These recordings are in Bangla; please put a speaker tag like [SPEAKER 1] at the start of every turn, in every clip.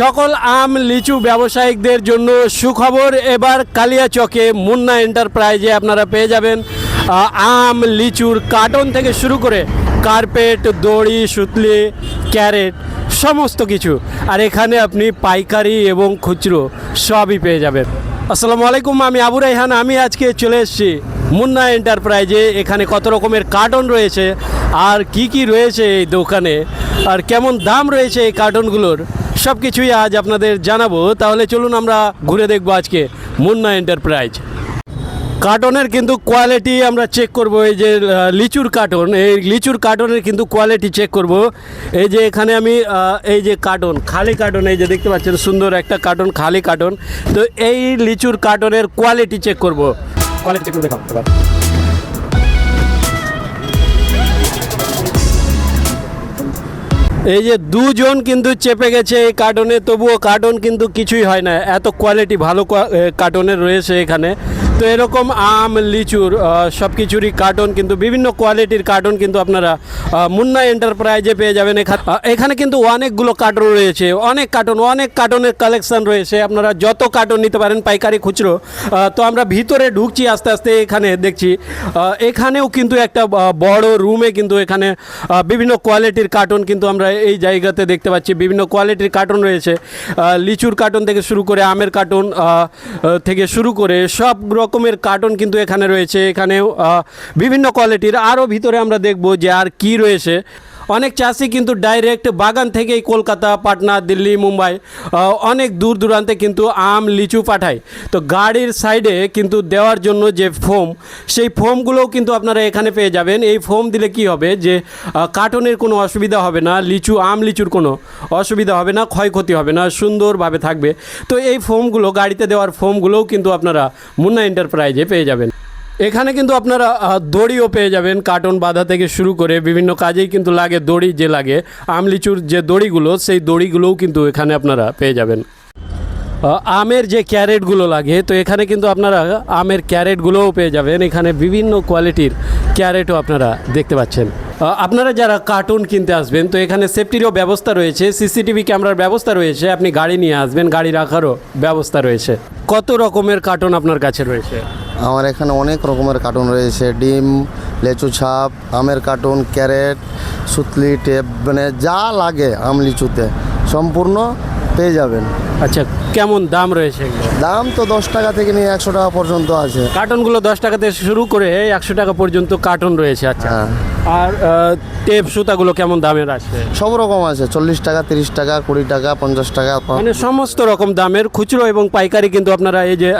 [SPEAKER 1] সকল আম, লিচু ব্যবসায়িকদের জন্য সুখবর। এবার কালিয়াচকে মুন্না এন্টারপ্রাইজে আপনারা পেয়ে যাবেন আম, লিচুর কার্টন থেকে শুরু করে কার্পেট, দড়ি, সুতলি, ক্যারেট, সমস্ত কিছু। আর এখানে আপনি পাইকারি এবং খুচরো সবই পেয়ে যাবেন। আসসালামু আলাইকুম, আমি আবু রাইহান আমি আজকে চলে এসেছি মুন্না এন্টারপ্রাইজে এখানে কত রকমের কার্টন রয়েছে আর কি কি রয়েছে এই দোকানে আর কেমন দাম রয়েছে এই কার্টনগুলোর সব কিছুই আজ আপনাদের জানাব। তাহলে চলুন আমরা ঘুরে দেখব আজকে মুন্না এন্টারপ্রাইজ। কার্টনের কিন্তু কোয়ালিটি আমরা চেক করব, এই যে লিচুর কার্টন। এই লিচুর কার্টনের কিন্তু কোয়ালিটি চেক করব। এই যে এখানে আমি এই যে কার্টন, খালি কার্টন, এই যে দেখতে পাচ্ছেন সুন্দর একটা কার্টন, খালি কার্টন। তো এই লিচুর কার্টনের কোয়ালিটি চেক করব। চেক এবার। এই যে দুজন কিন্তু চেপে গেছে এই কার্টনে তবুও কার্টন কিন্তু কিছুই হয় না এত কোয়ালিটি ভালো কার্টনের রয়েছে এখানে তো এরকম আম, লিচুর সব কিছুরই কার্টন কিন্তু, বিভিন্ন কোয়ালিটির কার্টন কিন্তু আপনারা মুন্না এন্টারপ্রাইজে পেয়ে যাবেন এখানে কিন্তু অনেকগুলো কার্টন রয়েছে, অনেক কার্টন অনেক কার্টনের কালেকশন রয়েছে, আপনারা যত কার্টন নিতে পারেন, পাইকারি খুচরো তো আমরা ভিতরে ঢুকছি আস্তে আস্তে এখানে দেখছি এখানেও কিন্তু একটা বড় রুমে কিন্তু এখানে বিভিন্ন কোয়ালিটির কার্টন কিন্তু আমরা এই জায়গাতে দেখতে পাচ্ছি, বিভিন্ন কোয়ালিটির কার্টন রয়েছে লিচুর কার্টন থেকে শুরু করে আমের কার্টন থেকে শুরু করে সব রকমের কার্টন কিন্তু এখানে রয়েছে। এখানেও বিভিন্ন কোয়ালিটির আরও ভিতরে আমরা দেখব যে আর কি রয়েছে। অনেক চাষি কিন্তু ডাইরেক্ট বাগান থেকেই কলকাতা, পাটনা, দিল্লি, মুম্বাই অনেক দূর দূরান্তে কিন্তু আম, লিচু পাঠায়। তো গাড়ির সাইডে কিন্তু দেওয়ার জন্য যে ফোম সেই ফোমগুলোও কিন্তু আপনারা এখানে পেয়ে যাবেন। এই ফোম দিলে কি হবে যে কার্টনের কোনো অসুবিধা হবে না, লিচু, আম, লিচুর কোনো অসুবিধা হবে না, ক্ষয়ক্ষতি হবে না, সুন্দরভাবে থাকবে। তো এই ফোমগুলো গাড়িতে দেওয়ার ফোমগুলোও কিন্তু আপনারা মুন্না এন্টারপ্রাইজে পেয়ে যাবেন। এখানে কিন্তু আপনারা দড়িও পেয়ে যাবেন, কার্টন বাঁধা থেকে শুরু করে বিভিন্ন কাজেই কিন্তু লাগে, দড়ি যে লাগে, আমলিচুর যে দড়িগুলো, সেই দড়িগুলোও কিন্তু এখানে আপনারা পেয়ে যাবেন। আমের যে ক্যারেটগুলো লাগে, তো এখানে কিন্তু আপনারা আমের ক্যারেটগুলোও পেয়ে যাবেন। এখানে বিভিন্ন কোয়ালিটির ক্যারেটও আপনারা দেখতে পাচ্ছেন। আপনারা যারা কার্টুন কিনতে আসবেন, তো এখানে সেফটিরও ব্যবস্থা রয়েছে, সিসিটিভি ক্যামেরার ব্যবস্থা রয়েছে, আপনি গাড়ি নিয়ে আসবেন, গাড়ি রাখারও ব্যবস্থা রয়েছে। কত রকমের কার্টুন আপনার কাছে রয়েছে?
[SPEAKER 2] আমার এখানে অনেক রকমের কার্টুন রয়েছে। ডিম লেচু ছাপ আমের কার্টুন ক্যারেট সুতলি টেপ মানে যা লাগে আম লিচুতে সম্পূর্ণ পেয়ে যাবেন।
[SPEAKER 1] আচ্ছা কেমন দাম রয়েছে
[SPEAKER 2] দাম তো দশ টাকা থেকে নিয়ে একশো টাকা পর্যন্ত আছে।
[SPEAKER 1] কার্টুনগুলো দশ টাকা থেকে শুরু করে একশো টাকা পর্যন্ত কার্টুন রয়েছে আচ্ছা।
[SPEAKER 2] হ্যাঁ।
[SPEAKER 1] আর টেপ সুতাগুলো কেমন দামের আছে?
[SPEAKER 2] সব রকম আছে চল্লিশ টাকা তিরিশ টাকা কুড়ি টাকা পঞ্চাশ টাকা
[SPEAKER 1] মানে সমস্ত রকম দামের খুচরো এবং পাইকারি কিন্তু আপনারা এই যে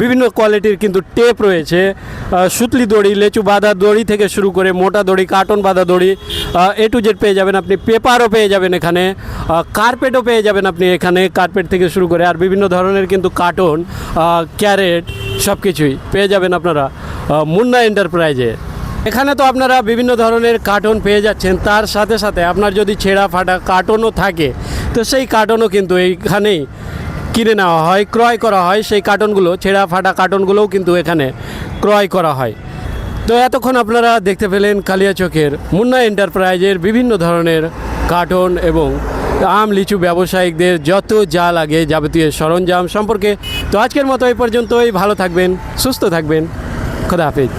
[SPEAKER 1] বিভিন্ন কোয়ালিটির কিন্তু টেপ রয়েছে। সুতলি দড়ি লেচু বাঁধা দড়ি থেকে শুরু করে মোটা দড়ি কার্টন বাঁধা দড়ি এ টু জেড পেয়ে যাবেন আপনি পেপারও পেয়ে যাবেন এখানে কার্পেটও পেয়ে যাবেন আপনি এখানে কার্পেট থেকে শুরু করে আর বিভিন্ন ধরনের কিন্তু কার্টন ক্যারেট সব কিছুই পেয়ে যাবেন আপনারা মুন্না এন্টারপ্রাইজে এখানে তো আপনারা বিভিন্ন ধরনের কার্টুন পেয়ে যাচ্ছেন। তার সাথে সাথে আপনার যদি ছেঁড়া ফাটা কার্টুনও থাকে, তো সেই কার্টুনও কিন্তু এইখানেই কিনে নেওয়া হয়, ক্রয় করা হয়। সেই কার্টুনগুলো ছেঁড়া ফাটা কার্টুনগুলোও কিন্তু এখানে ক্রয় করা হয়। তো এতক্ষণ আপনারা দেখতে পেলেন কালিয়াচকের মুন্না এন্টারপ্রাইজের বিভিন্ন ধরনের কার্টুন এবং আম, লিচু ব্যবসায়িকদের যত যা লাগে যাবতীয় সরঞ্জাম সম্পর্কে। তো আজকের মতো এই পর্যন্তই। ভালো থাকবেন, সুস্থ থাকবেন। খোদা হাফিজ।